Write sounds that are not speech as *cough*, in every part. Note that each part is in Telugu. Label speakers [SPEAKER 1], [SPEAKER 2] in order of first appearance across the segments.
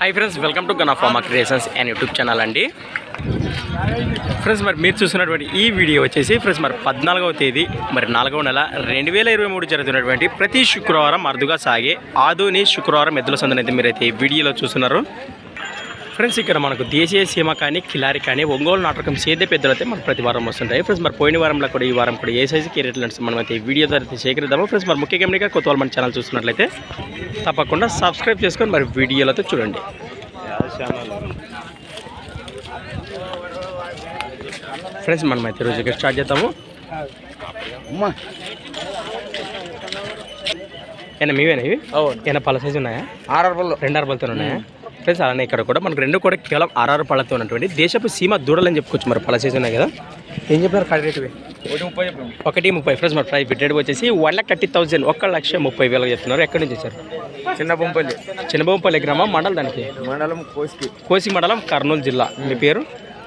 [SPEAKER 1] హాయ్ ఫ్రెండ్స్ వెల్కమ్ టు గన్ ఆఫ్ ఫార్మా క్రియేషన్స్ అండ్ యూట్యూబ్ ఛానల్ అండి. ఫ్రెండ్స్ మరి మీరు చూసినటువంటి ఈ వీడియో వచ్చేసి ఫ్రెండ్స్ మరి పద్నాలుగవ తేదీ మరి నాలుగవ నెల రెండు వేల ఇరవై మూడు జరుగుతున్నటువంటి ప్రతి శుక్రవారం అరుదుగా సాగే ఆధుని శుక్రవారం ఎద్దుల సందని అయితే మీరైతే ఈ వీడియోలో చూస్తున్నారు. ఫ్రెండ్స్ ఇక్కడ మనకు దేశీయ సీమ కానీ కిలారి కానీ ఒంగోలు నాటకం సేద్య పెద్దలు అయితే మనకు ప్రతి వారం వస్తుంటాయి. ఫ్రెండ్స్ మరి పోయిన వారంలో కూడా ఈ వారం కూడా ఏ సైజుకి రేట్లు అంటే మనం అయితే వీడియో ద్వారా అయితే సేకరిద్దాము. ఫ్రెండ్స్ మరి ముఖ్య గమనిక కొత్త వాళ్ళు మన ఛానల్ చూస్తున్నట్లయితే తప్పకుండా సబ్స్క్రైబ్ చేసుకొని మరి వీడియోలతో చూడండి. ఫ్రెండ్స్ మనం అయితే రోజు ఇక్కడ స్టార్ట్ చేద్దాము ఏనా మీవేనా ఇవి? ఏమైనా పళ్ళ సైజు ఉన్నాయా?
[SPEAKER 2] ఆర్ఆర్ పళ్ళు
[SPEAKER 1] రెండు అరపలతో ఉన్నాయా? ఫ్రెండ్స్ అలానే ఇక్కడ కూడా మనకు రెండు కూడా కేవలం ఆరారు పళ్ళతో ఉన్నటువంటి దేశపు సీమ దూడలని చెప్పుకోవచ్చు మరి పళ్ళ సైజు ఉన్నాయి కదా? ఏం చెప్పారు కాడి రేటు?
[SPEAKER 2] ఒకటి ముప్పై చెప్పాము.
[SPEAKER 1] ఒకటి ముప్పై. ఫ్రెండ్స్ మరి ప్రైస్ రేట్ వచ్చేసి వన్ లాక్ థర్టీ థౌసండ్ ఒక లక్ష ముప్పై వేలకు చెప్తున్నారు. ఎక్కడి నుంచి వచ్చారు?
[SPEAKER 2] చిన్న బొంపల్లి.
[SPEAKER 1] చిన్నబొంపల్లి గ్రామం మండలం దానికి?
[SPEAKER 2] మండలం కోసికి.
[SPEAKER 1] కోసి మండలం కర్నూలు జిల్లా. మీ పేరు?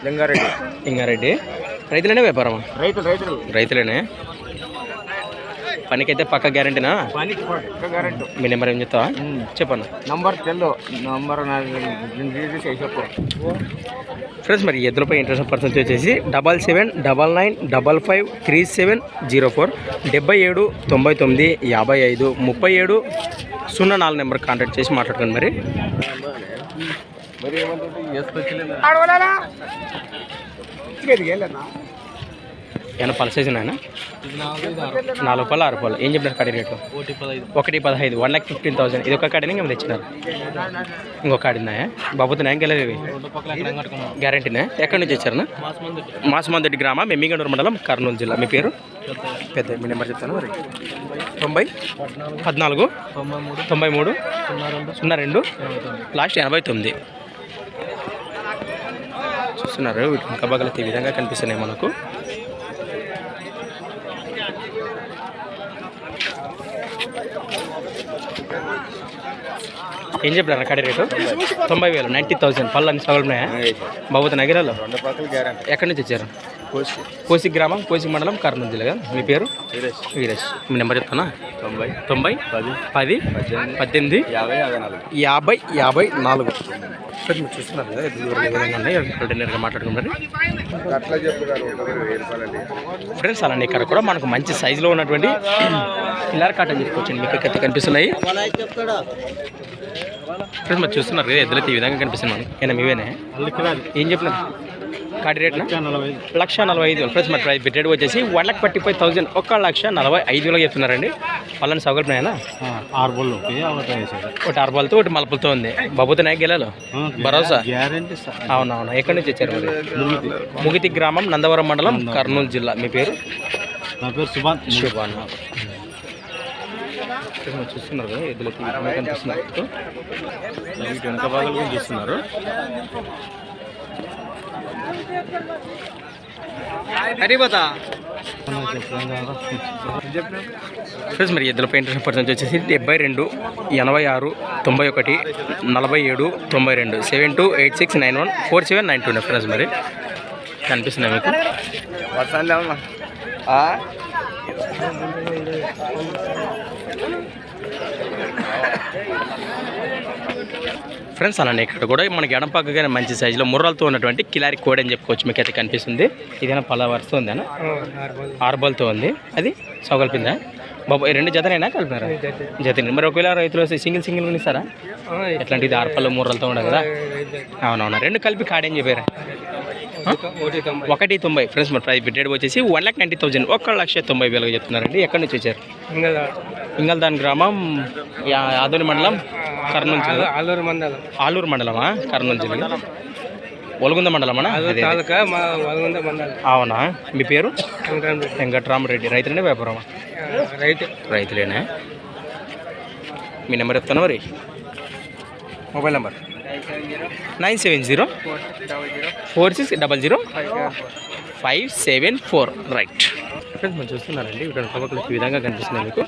[SPEAKER 2] లింగారెడ్డి.
[SPEAKER 1] ఇంగారెడ్డి రైతులనే వ్యాపారమా?
[SPEAKER 2] రైతులు రైతులు.
[SPEAKER 1] రైతులేనే. పనికైతే పక్క గ్యారంటీనా?
[SPEAKER 2] పనికి
[SPEAKER 1] మీ నెంబర్ ఏం చెప్తావా? చెప్పను
[SPEAKER 2] నంబర్ తెల్లు. నంబర్ చెప్పు
[SPEAKER 1] ఫ్రెండ్స్ మరి ఎద్దులపై ఇంట్రెస్ట్ పర్సెంట్ వచ్చేసి double seven double nine double five three seven zero four డెబ్బై ఏడు తొంభై తొమ్మిది యాభై ఐదు ముప్పై ఏడు సున్నా నాలుగు నెంబర్ కాంటాక్ట్ చేసి మాట్లాడుకోండి మరి.
[SPEAKER 2] మరి ఏమంటే
[SPEAKER 1] ఏమైనా పల సైజు ఉన్నాయన నాలుగు పళ్ళు ఆరు పళ్ళు. ఏం చెప్పినారు కడి రేటు
[SPEAKER 2] ఒకటి పదహైదు
[SPEAKER 1] వన్ ల్యాక్ ఫిఫ్టీన్ థౌసండ్ ఇది ఒక కాడిని ఇంకా తెచ్చినారు? ఇంకొక కాడి బాబుతున్నాయా ఇంకెళ్ళదు గ్యారంటీనా? ఎక్కడి నుంచి వచ్చారు మాసమందటి గ్రామ మెమ్మిగండూరు మండలం కర్నూలు జిల్లా. మీ పేరు? పెద్ద మీ నెంబర్ చెప్తాను మరి. తొంభై? పద్నాలుగు?
[SPEAKER 2] తొంభై మూడు? సున్నా రెండు?
[SPEAKER 1] లాస్ట్ ఎనభై తొమ్మిది. చూస్తున్నారు వీటి కబాగలతో ఈ విధంగా కనిపిస్తున్నాయి మనకు. ఏం చెప్పారు కడి రేటు? తొంభై వేలు నైంటీ థౌసండ్. పళ్ళు అన్ని సవాళ్ళు ఉన్నాయా బాబుతో నగిరాలు
[SPEAKER 2] రెండు పక్కలు గ్యారంటీ.
[SPEAKER 1] ఎక్కడి నుంచి వచ్చారు?
[SPEAKER 2] కోసి.
[SPEAKER 1] కోసి గ్రామం కోసి మండలం కర్నూలు జిల్లా కదా మీ పేరు? వీరేష్. మీ నెంబర్ చెప్తానా?
[SPEAKER 2] తొంభై.
[SPEAKER 1] తొంభై
[SPEAKER 2] పది.
[SPEAKER 1] పది
[SPEAKER 2] పద్దెనిమిది.
[SPEAKER 1] పద్దెనిమిది
[SPEAKER 2] యాభై యాభై నాలుగు.
[SPEAKER 1] యాభై యాభై నాలుగు. సార్ మీరు చూస్తున్నారు కదా విధంగా ఫ్రెండ్స్ అలానే ఇక్కడ కూడా మనకు మంచి సైజులో ఉన్నటువంటి *clears throat* పిల్లర్ కాటన్ చెప్పుకోవచ్చండి మీకు ఇక్కడ కనిపిస్తున్నాయి. ఫ్రెండ్స్ మరి చూస్తున్నారు కదా ఎద్దులైతే ఈ విధంగా కనిపిస్తుంది ఏనా మీవేనే? ఏం చెప్పినారు? కాటి రేట్నా లక్ష నలభై ఐదు వేలు. ఫ్రెండ్స్ మరి ప్రైస్ రేట్ వచ్చేసి one lakh forty five thousand ఒక లక్ష నలభై ఐదు వేలకు చెప్తున్నారండి. వాళ్ళని సౌకర్యమైనా
[SPEAKER 2] ఆరు బళ్ళు
[SPEAKER 1] ఒకటి అరబాలతో ఒకటి మలపలతో ఉంది. బాబుతో నాయకు గెలాలు? భరోసా? అవునవును. ఎక్కడి నుంచి వచ్చారు మరి? ముగితి. గ్రామం నందవరం మండలం కర్నూలు జిల్లా. మీ పేరు?
[SPEAKER 2] నా పేరు సుభాన్.
[SPEAKER 1] చూస్తున్నారు కదా ఎద్దులకి కనిపిస్తున్నారు వెనక భాగాలు కూడా చూస్తున్నారు. ఫ్రెండ్స్ మరి ఎద్దుల పెయింట్ పర్సెంట్ వచ్చేసి డెబ్బై రెండు ఎనభై ఆరు తొంభై ఒకటి నలభై ఏడు తొంభై రెండు. Seven two eight six nine one four seven nine two friends మరి కనిపిస్తున్నాయి మీకు. ఫ్రెండ్స్ అలానే ఇక్కడ కూడా మనకి ఎడం పక్కగానే మంచి సైజులో ముర్రలతో ఉన్నటువంటి కిలారి కోడ్ అని చెప్పుకోవచ్చు మీకు అయితే కనిపిస్తుంది. ఇదేనా పలా వరుస ఉందేనా ఆర్బల్తో ఉంది. అది సౌకల్పిందా బాబు ఈ రెండు జతనైనా కలిపినారా జతని మరి ఒకవేళ రైతులు వస్తే సింగిల్ సింగిల్ ఇస్తారా? ఎట్లాంటిది ఆర్పల్లో ముర్రలతో ఉండదు? కదా అవునవునా. రెండు కలిపి కాడేం చెప్పారా? ఒకటి తొంభై. ఫ్రెండ్స్ మరి ప్రైస్ బిడ్డెడ్ వచ్చేసి వన్ లాక్ నైంటీ థౌసండ్ ఒక లక్ష తొంభై వేలకు చెప్తున్నారండి. ఎక్కడి నుంచి వచ్చారు? ఇంగల్దాన్. గ్రామం ఆదోని మండలం కర్నూలు జిల్లా
[SPEAKER 2] ఆలూరు మండలం.
[SPEAKER 1] ఆలూరు మండలమా? కర్నూలు జిల్లా ఒలగుంద మండలమా అవునా? మీ పేరు?
[SPEAKER 2] వెంకటరామరెడ్డి.
[SPEAKER 1] వెంకట్రామరెడ్డి. రైతులనే వ్యాపారమా?
[SPEAKER 2] రైతు.
[SPEAKER 1] రైతులేనా? మీ నెంబర్ చెప్తాను మరి? Mobile number. Nine seven zero four six double zero five seven four. Right. Friends మనం చూస్తున్నారండి. ఇక్కడ కబకులు ఈ విధంగా కనిపిస్తున్నాయి మీకు.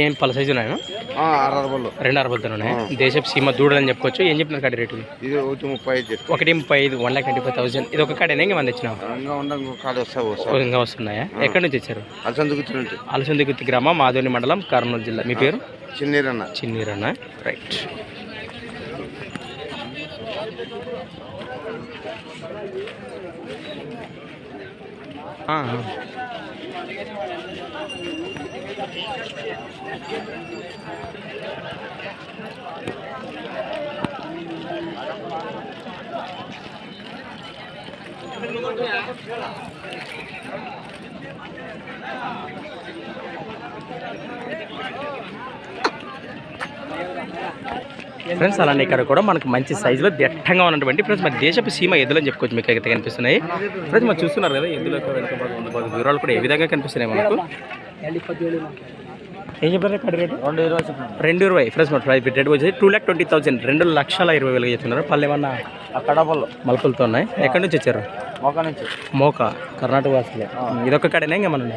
[SPEAKER 1] ఏం పల సైజు రెండు అరవై ఉన్నాయి? దేశపు సీమ దూడలు అని చెప్పుకోవచ్చు. ఏం చెప్పినారు కడి రేటు?
[SPEAKER 2] ఇది ఒకటి ముప్పై ఐదు
[SPEAKER 1] ఒకటి ముప్పై ఐదు one lakh twenty five thousand ఇది ఒక కాడేనా? ఇంకా మంది వచ్చినావు
[SPEAKER 2] ఇంకా
[SPEAKER 1] వస్తున్నాయా? ఎక్కడి నుంచి వచ్చారు అలసందిగుత్తి గ్రామం మాధవని మండలం కర్నూలు జిల్లా. మీ పేరు?
[SPEAKER 2] చిన్నీరన్న
[SPEAKER 1] చిన్నీరన్న రైట్ ఆ. ఫ్రెండ్స్ అలానే ఇక్కడ కూడా మనకు మంచి సైజులో దట్టంగా ఉన్నటువంటి ఫ్రెండ్స్ మన దేశపు సీమ ఎద్దులని చెప్పుకోవచ్చు మీకు అయితే కనిపిస్తున్నాయి. ఫ్రెండ్స్ మరి చూస్తున్నారు కదా ఎద్దుల వివరాలు కూడా ఏ విధంగా కనిపిస్తున్నాయి మనకు? ఏం చెప్పారు? కడి రేటు?
[SPEAKER 2] రెండు ఇరవై
[SPEAKER 1] రెండు ఇరవై. ఫ్రెండ్స్ మరి ప్రైస్ రేట్ వచ్చేసి టూ ల్యాక్ ట్వంటీ థౌసండ్ రెండు లక్షల ఇరవై వేలుగా చెప్తున్నారు పళ్ళు ఏమన్నా
[SPEAKER 2] అక్కడ బళ్ళు
[SPEAKER 1] మలుపులతో ఉన్నాయి. ఎక్కడి నుంచి వచ్చారు?
[SPEAKER 2] మొక్క నుంచి.
[SPEAKER 1] మోక కర్ణాటక వాసులే. ఇదొక కాడేనా? ఇంకా మన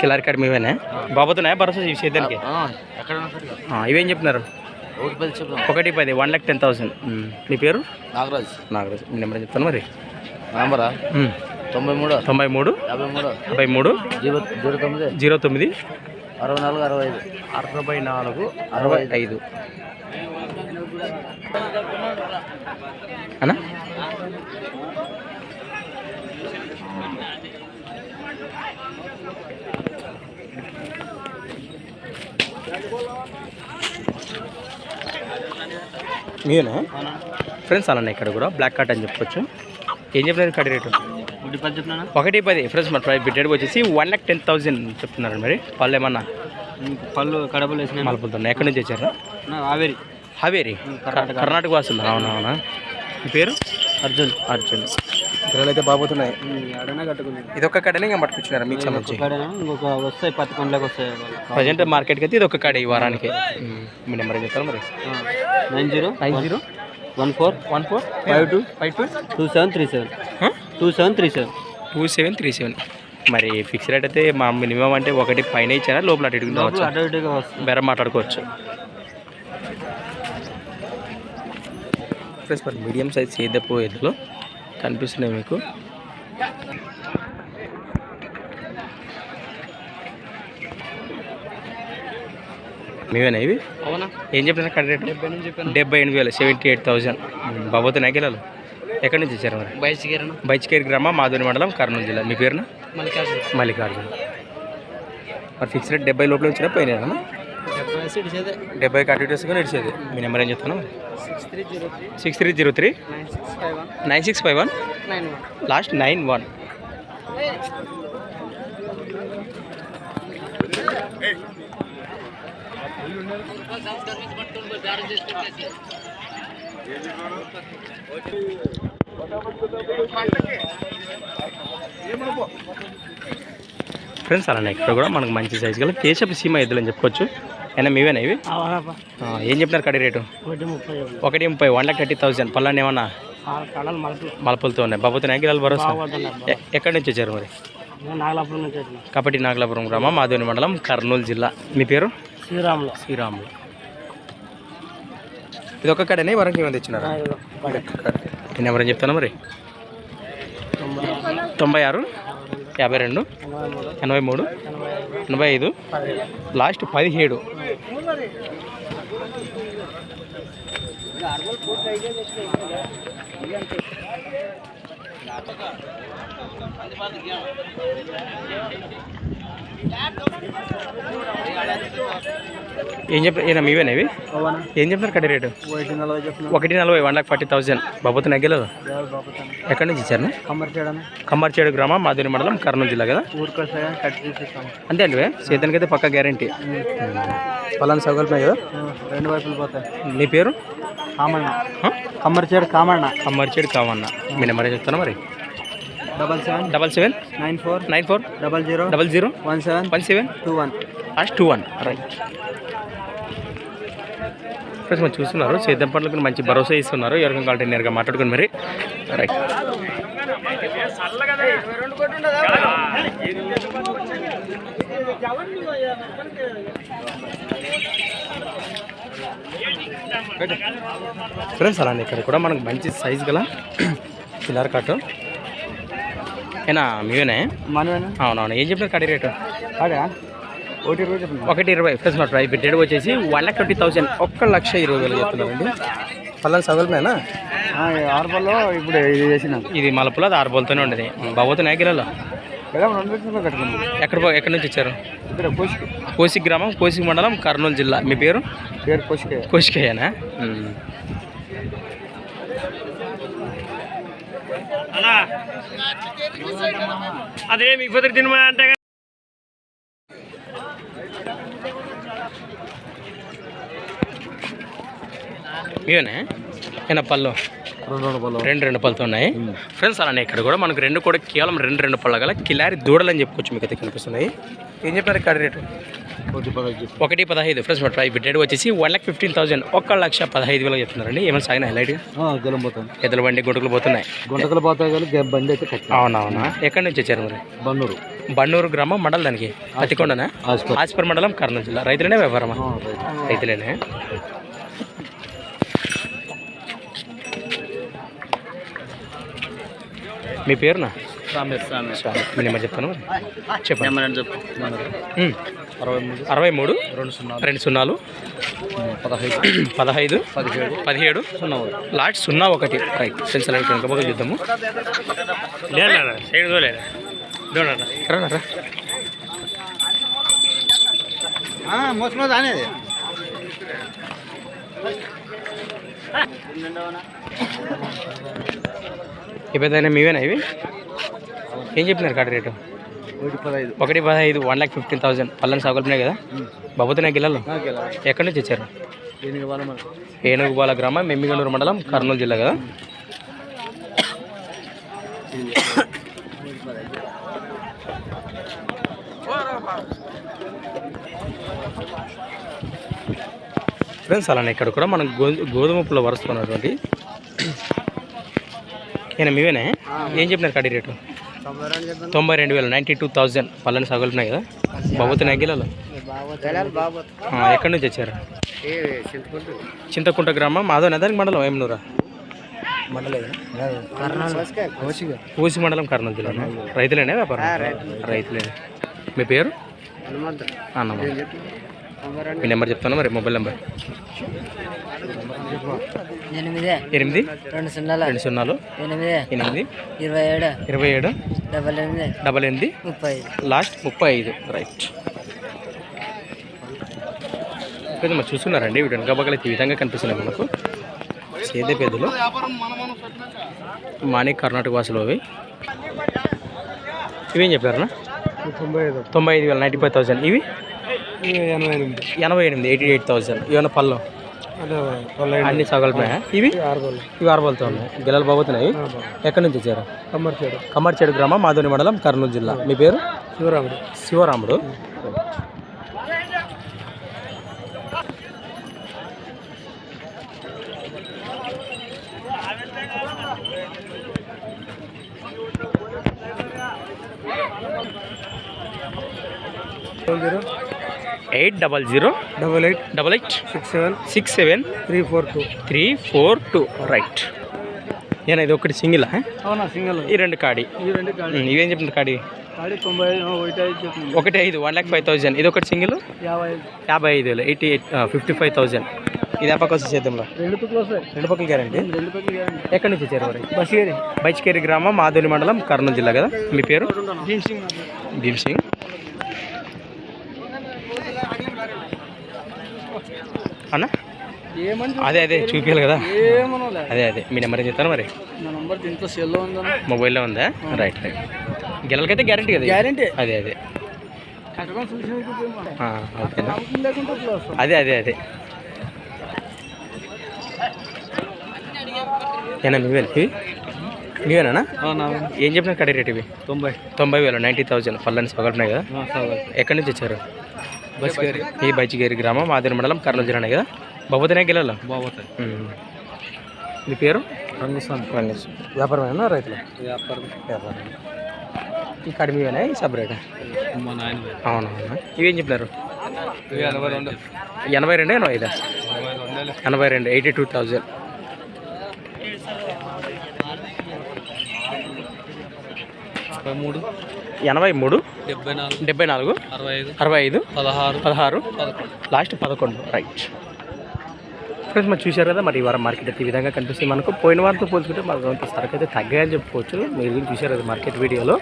[SPEAKER 1] కిలారి కాడ. మీవేనా బాబోతున్నాయా భరోసా ఆ, ఇవేం చెప్తున్నారు
[SPEAKER 2] ఒకటి పది
[SPEAKER 1] వన్ ల్యాక్ టెన్ థౌసండ్ మీ పేరు?
[SPEAKER 2] నాగరాజ్.
[SPEAKER 1] నాగరాజు. మీ నెంబర్ చెప్తాను మరి.
[SPEAKER 2] నంబరా. తొంభై మూడు.
[SPEAKER 1] తొంభై మూడు.
[SPEAKER 2] యాభై మూడు.
[SPEAKER 1] యాభై మూడు.
[SPEAKER 2] జీరో జీరో తొమ్మిది.
[SPEAKER 1] జీరో తొమ్మిది.
[SPEAKER 2] అరవై నాలుగు అరవై ఐదు.
[SPEAKER 1] అరవై నాలుగు అరవై ఐదు. అన్నా? మీనా ఫ్రెండ్స్ అలానే ఇక్కడ కూడా బ్లాక్ కార్ట్ అని చెప్పుకోవచ్చు ఏం చెప్పినారు కడి రేటు
[SPEAKER 2] ఒకటి పది
[SPEAKER 1] పది. ఫ్రెండ్స్ మన ప్రైస్ బిడ్డెడ్ వచ్చేసి వన్ ల్యాక్ టెన్ థౌసండ్ చెప్తున్నారు మరి. వాళ్ళు ఏమన్నా?
[SPEAKER 2] పళ్ళు కడపలు వేసిన
[SPEAKER 1] మలుపుతున్నాయి ఎక్కడి నుంచి వచ్చారా?
[SPEAKER 2] ఆవేరి.
[SPEAKER 1] హావేరి.
[SPEAKER 2] కర్ణాటక.
[SPEAKER 1] కర్ణాటక వాసులు అవునవునా మీ పేరు?
[SPEAKER 2] అర్జున్.
[SPEAKER 1] అర్జున్. పిల్లలు అయితే బాగుతున్నాయి ఇది ఒక్క కడనే ఇంకా పట్టుకొచ్చినారా? మీకు సంబంధించి?
[SPEAKER 2] ఇంకొక వస్తాయి పత్తి పండ్లకు వస్తాయి.
[SPEAKER 1] ప్రజెంట్ మార్కెట్కి అయితే ఇది ఒక కడ ఈ వారానికి. మీ నెంబర్ చెప్తాను మరి?
[SPEAKER 2] Nine zero
[SPEAKER 1] nine zero
[SPEAKER 2] one four
[SPEAKER 1] one four
[SPEAKER 2] five two
[SPEAKER 1] five two
[SPEAKER 2] two seven three seven. Two seven three seven.
[SPEAKER 1] Two seven three seven. మరి ఫిక్స్ రేట్ అయితే మా మినిమం అంటే ఒకటి పైన ఇచ్చారా లోపల అటు బెరం మాట్లాడుకోవచ్చు. ప్లస్ మరి మీడియం సైజ్ సేదపు ఎద్దులు కనిపిస్తున్నాయి మీకు. మీవేనా ఇవి?
[SPEAKER 2] అవునా?
[SPEAKER 1] ఏం చెప్పిన కడ రేటు?
[SPEAKER 2] డెబ్బై నుంచి చెప్పాను.
[SPEAKER 1] డెబ్బై ఎనిమిది వేలు సెవెంటీ ఎయిట్ థౌజండ్. బాబోతు నాయకులు ఎక్కడి నుంచి వచ్చారు మరి? బైచికేరి గ్రామం మాధురి మండలం కర్నూలు జిల్లా. మీ పేరున?
[SPEAKER 2] మల్లికార్జున.
[SPEAKER 1] మల్లికార్జున. మరి ఫిక్స్ రేట్ డెబ్బై లోపల వచ్చినా పోయినా
[SPEAKER 2] డెబ్బై సీట్ చేదే
[SPEAKER 1] డెబ్బై కట్టిటేస్గా నడిచేది మీ నెంబర్ ఏం చెప్తాను
[SPEAKER 2] six three zero three.
[SPEAKER 1] Six three zero three
[SPEAKER 2] nine six five
[SPEAKER 1] nine one. Last nine one. Friends అలానే ఇక్కడ కూడా మనకు మంచి సైజు గల కేశపు సీమ ఎద్దులు అని చెప్పుకోవచ్చు. అయినా మీవేనా ఇవి? ఏం చెప్పినారు కడి రేటు?
[SPEAKER 2] ఒకటి ముప్పై
[SPEAKER 1] వన్ లాక్ థర్టీ థౌసండ్ పళ్ళని ఏమన్నా? మలపులతో ఉన్నాయి. బాబుతో గిరాలు భరోసా? ఎక్కడి నుంచి వచ్చారు మరి?
[SPEAKER 2] నాగలాపురం నుంచి వచ్చిన.
[SPEAKER 1] కపటి నాగలాపురం గ్రామం మాధవని మండలం కర్నూలు జిల్లా. మీ పేరు?
[SPEAKER 2] శ్రీరాములు.
[SPEAKER 1] శ్రీరాములు. ఇది ఒక కడనే వరకు ఏమైనా తెచ్చినారా? ఈ నెంబర్ ఏం చెప్తాను మరి? తొంభై ఆరు యాభై రెండు ఎనభై మూడు ఎనభై ఐదు లాస్ట్ పదిహేడు. ఏం చెప్ప ఈయన మీవేనా ఇవి? ఏం చెప్తారు కడి రేటు?
[SPEAKER 2] ఒకటి నలభై
[SPEAKER 1] వన్ లాక్ ఫార్టీ థౌసండ్ బాబుతో నగ్గలేదు ఎక్కడి నుంచి ఇచ్చారు? కమ్మర్చేడు గ్రామం మాధురి మండలం కర్నూలు జిల్లా కదా? అంతే అండి సేద్యానికి అయితే పక్క గ్యారంటీ. పలానా సౌకర్యమే కదా?
[SPEAKER 2] రెండు వైపులు పోతాయి.
[SPEAKER 1] నీ పేరు?
[SPEAKER 2] కామಣ್ణ కమ్మర్ చేయడం కామಣ್ణ
[SPEAKER 1] కమ్మర్చేడు కావన్న మీ నెంబర్ చెప్తాను మరి?
[SPEAKER 2] Double seven
[SPEAKER 1] double seven
[SPEAKER 2] nine four
[SPEAKER 1] nine four
[SPEAKER 2] double zero
[SPEAKER 1] double zero
[SPEAKER 2] one seven
[SPEAKER 1] one seven
[SPEAKER 2] two one
[SPEAKER 1] two one right friends మనం చూస్తున్నారు. సేద్యం పనులకు మంచి భరోసా ఇస్తున్నారు. ఎవరికైనా కావాలంటే నేరుగా మాట్లాడుకుని మరి. రైట్ ఫ్రెండ్స్ అలానే ఇక్కడ కూడా మనకు మంచి సైజు గల *clears throat* చిల్లర కట్టు ఏనా మీవేనే?
[SPEAKER 2] మనమేనా?
[SPEAKER 1] అవునవును. ఏం చెప్పినారు కడి రేటు?
[SPEAKER 2] అదే ఒకటి ఇరవై చెప్పండి.
[SPEAKER 1] ఒకటి ఇరవై. ఫ్రెండ్స్ మా ప్రైస్ పెట్టేది వచ్చేసి వన్ లాక్ ట్వంటీ థౌసండ్ ఒక్క లక్ష ఇరవై వేలు చెప్తున్నారండి. పల్లెని సగలమేనా
[SPEAKER 2] ఆరుపల్లో ఇప్పుడు ఇది చేసినాం.
[SPEAKER 1] ఇది మలపులో అది ఆరు బోల్తోనే ఉండేది. బాబోతున్నాయి
[SPEAKER 2] కట్టుకుంది
[SPEAKER 1] ఎక్కడ పో- ఎక్కడి నుంచి
[SPEAKER 2] కోసిక.
[SPEAKER 1] కోసి గ్రామం కోసి మండలం కర్నూలు జిల్లా. మీ పేరు?
[SPEAKER 2] పేరు కోసిక
[SPEAKER 1] కోసికయ్యనా? కుదిరి తినమా అంటే ఇవేనా? ఏనా పళ్ళు?
[SPEAKER 2] రెండు రెండు పళ్ళు.
[SPEAKER 1] రెండు రెండు పళ్ళతో ఉన్నాయి. ఫ్రెండ్స్ అలానే ఇక్కడ కూడా మనకు రెండు కూడా కేవలం రెండు రెండు పళ్ళ గల కిలారి దూడలు అని చెప్పుకోవచ్చు మీకు అయితే కనిపిస్తున్నాయి. ఏం చెప్పారు ఇక్కడ రేటు?
[SPEAKER 2] ఒకటి పదహైదు
[SPEAKER 1] ఫ్రెండ్స్ మన ప్రైస్ రేట్ వచ్చేసి వన్ లాక్ ఫిఫ్టీన్ థౌసండ్. ఒక లక్ష పదహైదు వేలు చెప్తున్నారండి. ఏమైనా సాగిన హైలైట్గా
[SPEAKER 2] గెలం పోతాను
[SPEAKER 1] ఎద్దుల బండి గుంటలు పోతున్నాయి.
[SPEAKER 2] గుంటకలు పోతాయి కానీ బండి అయితే
[SPEAKER 1] అవునవునా? ఎక్కడి నుంచి వచ్చారు మరి?
[SPEAKER 2] బన్నూరు.
[SPEAKER 1] బండూరు గ్రామం మండలం దానికి?
[SPEAKER 2] హాస్పిటల్.
[SPEAKER 1] ఆస్పర్ మండలం కర్నూలు జిల్లా రైతులేనే వ్యాపారమా? రైతులేనే. మీ పేరునా? స్వామి. మీ నెంబర్ చెప్తాను? చెప్పండి. ఉమ్.
[SPEAKER 2] అరవై మూడు.
[SPEAKER 1] అరవై మూడు.
[SPEAKER 2] రెండు సున్నా
[SPEAKER 1] రెండు సున్నాలు.
[SPEAKER 2] పదహైదు.
[SPEAKER 1] పదహైదు.
[SPEAKER 2] పదిహేడు.
[SPEAKER 1] పదిహేడు.
[SPEAKER 2] సున్నా ఒకటి.
[SPEAKER 1] లాట్ సున్నా ఒకటి. రైట్. ఫ్రెండ్స్ అలా వెనక పక్కన చూద్దాము. రా.
[SPEAKER 2] మోసమో
[SPEAKER 1] ఈ పెద్ద మీవేనా ఇవి? ఏం చెప్పినారు కాడ రేటు?
[SPEAKER 2] ఒకటి పదహైదు.
[SPEAKER 1] వన్ లాక్ ఫిఫ్టీన్ థౌసండ్ పళ్ళని సాగుతున్నాయి కదా? బాబుతున్నాయి గిల్లలు? ఎక్కడి నుంచి వచ్చారు ఏనుగుబాల గ్రామం మెమ్మిగనూరు మండలం కర్నూలు జిల్లా కదా? ఫ్రెండ్స్ అలానే ఇక్కడ కూడా మనం గోధుమ పుల్ల వరుస్తున్నటువంటి. ఈయన మీవేనే? ఏం చెప్పినారు కడి రేటు?
[SPEAKER 2] తొంభై రెండు
[SPEAKER 1] వేలు నైంటీ టూ థౌజండ్ పళ్ళని సాగుతున్నాయి కదా? బాబుతున్నాయి గిల్లలు
[SPEAKER 2] బాబు
[SPEAKER 1] ఆ, ఎక్కడి నుంచి వచ్చారు?
[SPEAKER 2] చింతకుంటు.
[SPEAKER 1] చింతకుంట గ్రామం మాధవ నదానికి మండలం ఏమనూరా ఊసి మండలం కర్నూలు జిల్లా రైతులేనే వ్యాపారం? రైతులేనే? మీ పేరు? అన్నమ్మ మీ నెంబర్ చెప్తాను మరి మొబైల్ నెంబర్.
[SPEAKER 3] ఎనిమిది.
[SPEAKER 1] ఎనిమిది?
[SPEAKER 3] రెండు సున్నాలు.
[SPEAKER 1] రెండు సున్నాలు.
[SPEAKER 3] ఎనిమిది.
[SPEAKER 1] ఎనిమిది.
[SPEAKER 3] ఇరవై ఏడు.
[SPEAKER 1] ఇరవై ఏడు.
[SPEAKER 3] డబల్ ఎనిమిది.
[SPEAKER 1] డబల్ ఎనిమిది.
[SPEAKER 3] ముప్పై
[SPEAKER 1] లాస్ట్ ముప్పై ఐదు. రైట్. కొంచెం మరి చూస్తున్నారండి వీటి వెనకబగలు ఈ విధంగా కనిపిస్తున్నాయి మనకు. సేదే పేదలు. మాణిక్ కర్ణాటక వాసులు అవి. ఇవేం చెప్పారన్నా?
[SPEAKER 2] తొంభై ఐదు.
[SPEAKER 1] తొంభై ఐదు వేల నైంటీ ఫైవ్ థౌసండ్. ఇవి?
[SPEAKER 2] ఎనభై ఎనిమిది.
[SPEAKER 1] Eighty eight thousand. ఇవన్న పళ్ళు? అన్ని సగలిపోయా ఇవి? ఇవి ఆరుబలతో ఉన్నాయి. గిల్లలు బాగుతున్నాయి? ఎక్కడి నుంచి వచ్చారు?
[SPEAKER 2] కమ్మర్చాడు
[SPEAKER 1] కమ్మర్చేడు గ్రామం మాధుని మండలం కర్నూలు జిల్లా. మీ పేరు?
[SPEAKER 2] Sivaramudu.
[SPEAKER 1] Sivaramudu.
[SPEAKER 2] Zero
[SPEAKER 1] eight double zero
[SPEAKER 2] double eight
[SPEAKER 1] double eight
[SPEAKER 2] six seven
[SPEAKER 1] six seven
[SPEAKER 2] three four two
[SPEAKER 1] three four two right ఏనా ఇది ఒకటి సింగిల్
[SPEAKER 2] అవునా సింగల్.
[SPEAKER 1] ఈ రెండు కాడి.
[SPEAKER 2] ఈ రెండు కాడి.
[SPEAKER 1] ఉమ్, ఇవేం చెప్తుంది కాడి?
[SPEAKER 2] ఒకటి ఐదు
[SPEAKER 1] వన్ ల్యాక్ ఫైవ్ థౌసండ్ ఇది ఒకటి సింగిల్?
[SPEAKER 2] యాభై ఐదు.
[SPEAKER 1] యాభై ఐదు వేలు. Eighty eight fifty five thousand ఇది ఆ పక్క వచ్చి చేద్దాంలో
[SPEAKER 2] రెండు
[SPEAKER 1] రెండు పక్కల గ్యారంటీ
[SPEAKER 2] రెండు పక్కలు
[SPEAKER 1] ఎక్కడి నుంచి వచ్చారు మరి?
[SPEAKER 2] బస్ ఏరి
[SPEAKER 1] బైచ్కేరి గ్రామం మాధురి మండలం కర్నూలు జిల్లా కదా. మీ పేరు?
[SPEAKER 2] భీమ్ సింగ్
[SPEAKER 1] భీమ్ సింగ్. అన్న? అదే అదే చూపించాలి కదా. అదే అదే. మీ నెంబర్ చెప్తాను మరి. మొబైల్లో ఉందా? Right right. గెలలకైతే గ్యారంటీ కదా?
[SPEAKER 2] గ్యారంటీ
[SPEAKER 1] అదే అదే. ఓకేనా అదే అదే అదే. ఏనా మీవే ఇవి? మీవేనా ఏం చెప్పిన కడి రేట్ ఇవి?
[SPEAKER 2] తొంభై.
[SPEAKER 1] తొంభై వేలు నైంటీ థౌసండ్ పళ్ళని సగలున్నాయి కదా? ఎక్కడి నుంచి వచ్చారు ఈ బైచిగేరి గ్రామం ఆదిరి మండలం కర్నూలు జిల్లానే కదా? బాబోతేనే గెలలో
[SPEAKER 2] బాగుతాయి
[SPEAKER 1] మీ పేరు?
[SPEAKER 2] రంగుస్వామి.
[SPEAKER 1] రంగేష్ వ్యాపారమేనా రైతులు?
[SPEAKER 2] వ్యాపారం.
[SPEAKER 1] వ్యాపారం. ఈ కడిమేనా ఈ సపరేటా?
[SPEAKER 2] నాయన
[SPEAKER 1] అవునవునా ఇవేం చెప్పినారు?
[SPEAKER 2] ఎనభై రెండు.
[SPEAKER 1] ఎనభై ఐదా?
[SPEAKER 2] ఎనభై రెండు
[SPEAKER 1] ఎయిటీ టూ థౌజండ్. ఎనభై మూడు?
[SPEAKER 2] డెబ్బై నాలుగు అరవై ఐదు పదహారు
[SPEAKER 1] పదహారు లాస్ట్ పదకొండు. రైట్ ఫ్రెండ్స్ మరి చూశారు కదా మరి ఈ వారం మార్కెట్ అయితే ఈ విధంగా కనిపిస్తుంది మనకు. పోయిన వారంతో పోల్చుకుంటే మనకు అంత సరుకు అయితే తగ్గాయని చెప్పుకోవచ్చు. మీరు చూశారు కదా మార్కెట్ వీడియోలో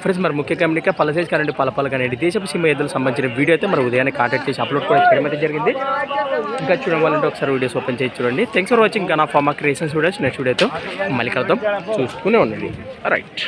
[SPEAKER 1] ఫ్రెండ్స్ మరి ముఖ్య కంపెనీగా పలసేజ్ కానివ్వండి పలపల కానివ్వండి దేశపు సీమ ఎద్దులకు సంబంధించిన వీడియో అయితే మరి ఉదయాన్నే కాంటాక్ట్ చేసి అప్లోడ్ కూడా చేయడం అయితే జరిగింది. ఇంకా చూడాలంటే ఒకసారి వీడియోస్ ఓపెన్ చేసి చూడండి. థ్యాంక్స్ ఫర్ వాచింగ్ నా ఫార్మా క్రియేషన్స్ వీడియోస్ నెక్స్ట్ వీడియోతో మళ్ళీ కలుద్దాం. చూసుకునే ఉండండి. రైట్